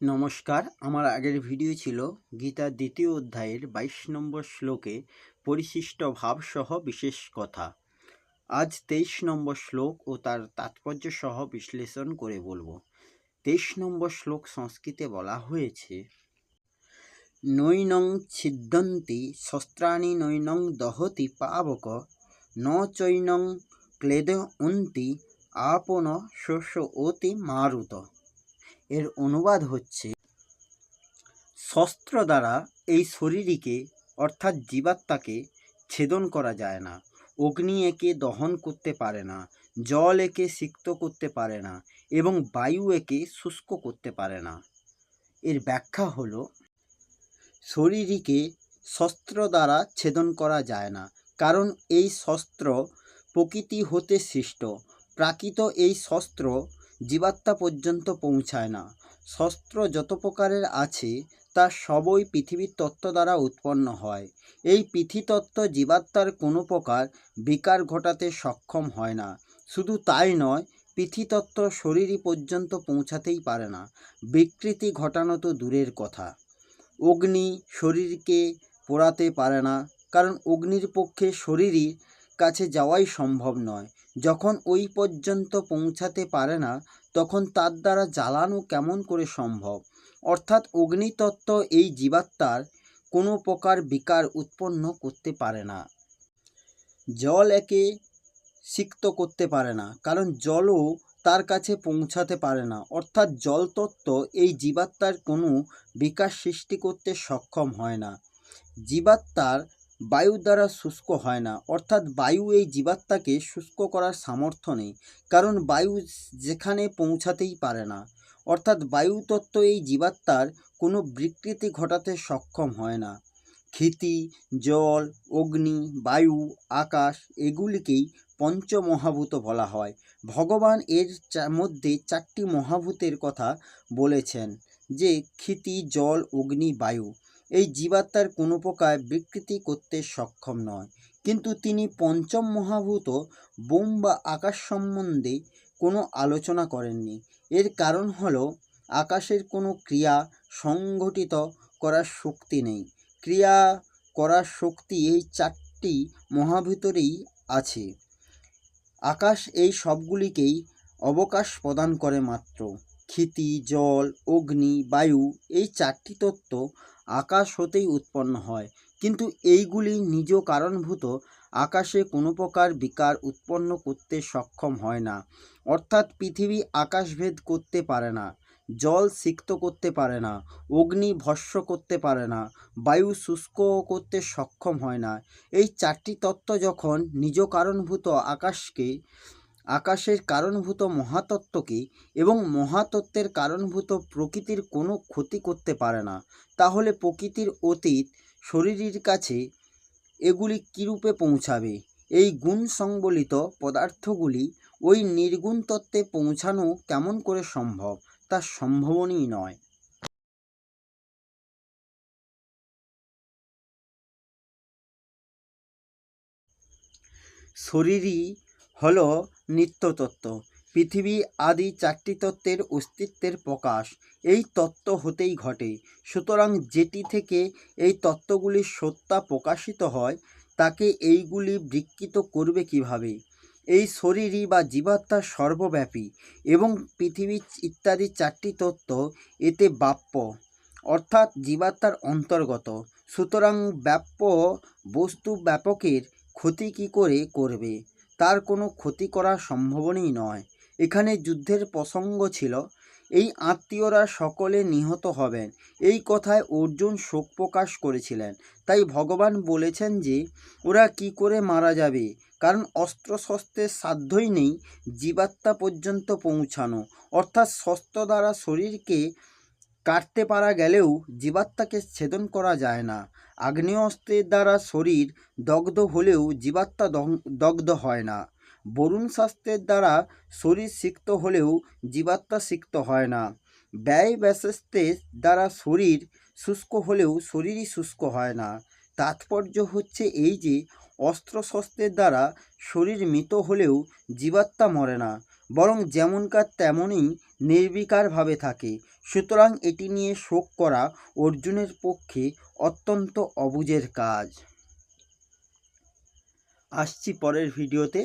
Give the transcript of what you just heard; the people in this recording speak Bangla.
নমস্কার। আমার আগের ভিডিও ছিল গীতা দ্বিতীয় অধ্যায়ের বাইশ নম্বর শ্লোকে পরিশিষ্ট ভাবসহ বিশেষ কথা। আজ তেইশ নম্বর শ্লোক ও তার তাৎপর্য সহ বিশ্লেষণ করে বলব। তেইশ নম্বর শ্লোক সংস্কৃতে বলা হয়েছে, নৈনং ছিদ্যন্তি শস্ত্রাণি নৈনং দহতি পাবক, ন চৈনং ক্লেদ অন্তি আপন শস্য অতি মারুত। এর অনুবাদ হচ্ছে, শস্ত্র দ্বারা এই শরীরীকে, অর্থাৎ জীবাত্মাকে, ছেদন করা যায় না। অগ্নি একে দহন করতে পারে না, জল একে সিক্ত করতে পারে না, এবং বায়ু একে শুষ্ক করতে পারে না। এর ব্যাখ্যা হলো, শরীরীকে শস্ত্র দ্বারা ছেদন করা যায় না, কারণ এই শস্ত্র প্রকৃতি হতে সৃষ্ট। প্রাকৃত এই শস্ত্র জীবাত্মা পর্যন্ত পৌঁছায় না। শস্ত্র যত প্রকারের আছে, তা সবই পৃথিবীর তত্ত্ব দ্বারা উৎপন্ন হয়। এই পৃথিতত্ত্ব জীবাত্মার কোনো প্রকার বিকার ঘটাতে সক্ষম হয় না। শুধু তাই নয়, পৃথিতত্ত্ব শরীরই পর্যন্ত পৌঁছাতেই পারে না। বিকৃতি ঘটানো তো দূরের কথা। অগ্নি শরীরকে পোড়াতে পারে না, কারণ অগ্নির পক্ষে শরীরই কাছে যাওয়াই সম্ভব নয়। যখন ওই পর্যন্ত পৌঁছাতে পারে না, তখন তার দ্বারা জ্বালানো কেমন করে সম্ভব? অর্থাৎ অগ্নিতত্ত্ব এই জীবাত্মার কোনো প্রকার বিকার উৎপন্ন করতে পারে না। জল একে সিক্ত করতে পারে না, কারণ জলও তার কাছে পৌঁছাতে পারে না। অর্থাৎ জলতত্ত্ব এই জীবাত্মার কোনো বিকাশ সৃষ্টি করতে সক্ষম হয় না। জীবাত্মার বায়ু দ্বারা শুষ্ক হয় না। অর্থাৎ বায়ু এই জীবাত্মাকে শুষ্ক করার সামর্থ্য নেই, কারণ বায়ু যেখানে পৌঁছাতেই পারে না। অর্থাৎ বায়ুতত্ত্ব এই জীবাত্মার কোনো বিকৃতি ঘটাতে সক্ষম হয় না। ক্ষিতি, জল, অগ্নি, বায়ু, আকাশ এগুলিকেই পঞ্চমহাভূত বলা হয়। ভগবান এর মধ্যে চারটি মহাভূতের কথা বলেছেন, যে ক্ষিতি, জল, অগ্নি, বায়ু। এই জীবাত্মার কোনো প্রকার বিকৃতি করতে সক্ষম নয়। কিন্তু তিনি পঞ্চম মহাভূত বোম বা আকাশ সম্বন্ধে কোনো আলোচনা করেননি। এর কারণ হলো, আকাশের কোনো ক্রিয়া সংঘটিত করার শক্তি নেই। ক্রিয়া করার শক্তি এই চারটি মহাভূতেরই আছে। আকাশ এই সবগুলিকেই অবকাশ প্রদান করে মাত্র। ক্ষিতি, জল, অগ্নি, বায়ু এই চারটি তত্ত্ব আকাশ হতেই উৎপন্ন হয়। কিন্তু এইগুলি নিজ কারণভূত। আকাশে কোনো প্রকার বিকার উৎপন্ন করতে সক্ষম হয় না। অর্থাৎ পৃথিবী আকাশভেদ করতে পারে না, জল সিক্ত করতে পারে না, অগ্নি ভস্য করতে পারে না, বায়ু শুষ্ক করতে সক্ষম হয় না। এই চারটি তত্ত্ব যখন নিজ কারণভূত আকাশকে আকাশের কারণভূত মহাতত্ত্বকে এবং মহাতত্ত্বের কারণভূত প্রকৃতির কোনো ক্ষতি করতে পারে না। তাহলে প্রকৃতির অতীত শরীরের কাছে এগুলি কীরূপে পৌঁছাবে? এই গুণ সংবলিত পদার্থগুলি ওই নির্গুণ তত্ত্বে পৌঁছানো কেমন করে সম্ভব? তা সম্ভবনই নয়। শরীরই হল নিত্যতত্ত্ব। পৃথিবী আদি চারটি তত্ত্বের অস্তিত্বের প্রকাশ। এই তত্ত্ব হতেই ঘটে। সুতরাং যেটি থেকে এই তত্ত্বগুলির সত্তা প্রকাশিত হয়, তাকে এইগুলি বিকৃত করবে কীভাবে? এই শরীরই বা জীবাত্মা সর্বব্যাপী এবং পৃথিবী ইত্যাদি চারটি তত্ত্ব এতে বাপ্য, অর্থাৎ জীবাত্মার অন্তর্গত। সুতরাং ব্যাপ্য বস্তু ব্যাপকের ক্ষতি কী করে করবে? তার কোনো ক্ষতি করা সম্ভবনই নয়। এখানে যুদ্ধের প্রসঙ্গ ছিল, এই আত্মীয়রা সকলে নিহত হবেন। এই কথায় অর্জুন শোক প্রকাশ করেছিলেন। তাই ভগবান বলেছেন যে, ওরা কি করে মারা যাবে? কারণ অস্ত্রশস্ত্রের সাধ্যই নেই, জীবাত্মা পর্যন্ত পৌঁছানো। অর্থাৎ শস্ত্র দ্বারা শরীরকে কাটতে পারা গেলেও জীবাত্মাকে ছেদন করা যায় না। আগ্নেয়াস্ত্রের দ্বারা শরীর দগ্ধ হলেও জীবাত্মা দগ্ধ হয় না। বরুণ শাস্ত্রের দ্বারা শরীর সিক্ত হলেও জীবাত্মা সিক্ত হয় না। ব্যয় ব্যাসাস্ত্রের দ্বারা শরীর শুষ্ক হলেও শরীরই শুষ্ক হয় না। তাৎপর্য হচ্ছে এই যে, অস্ত্রশস্ত্রের দ্বারা শরীর মৃত হলেও জীবাত্মা মরে না। বরং যেমনকার তেমনই নির্বিকারভাবে থাকে। সুতরাং এটি নিয়ে শোক করা অর্জুনের পক্ষে অত্যন্ত অবুজের কাজ। আসছি পরের ভিডিওতে।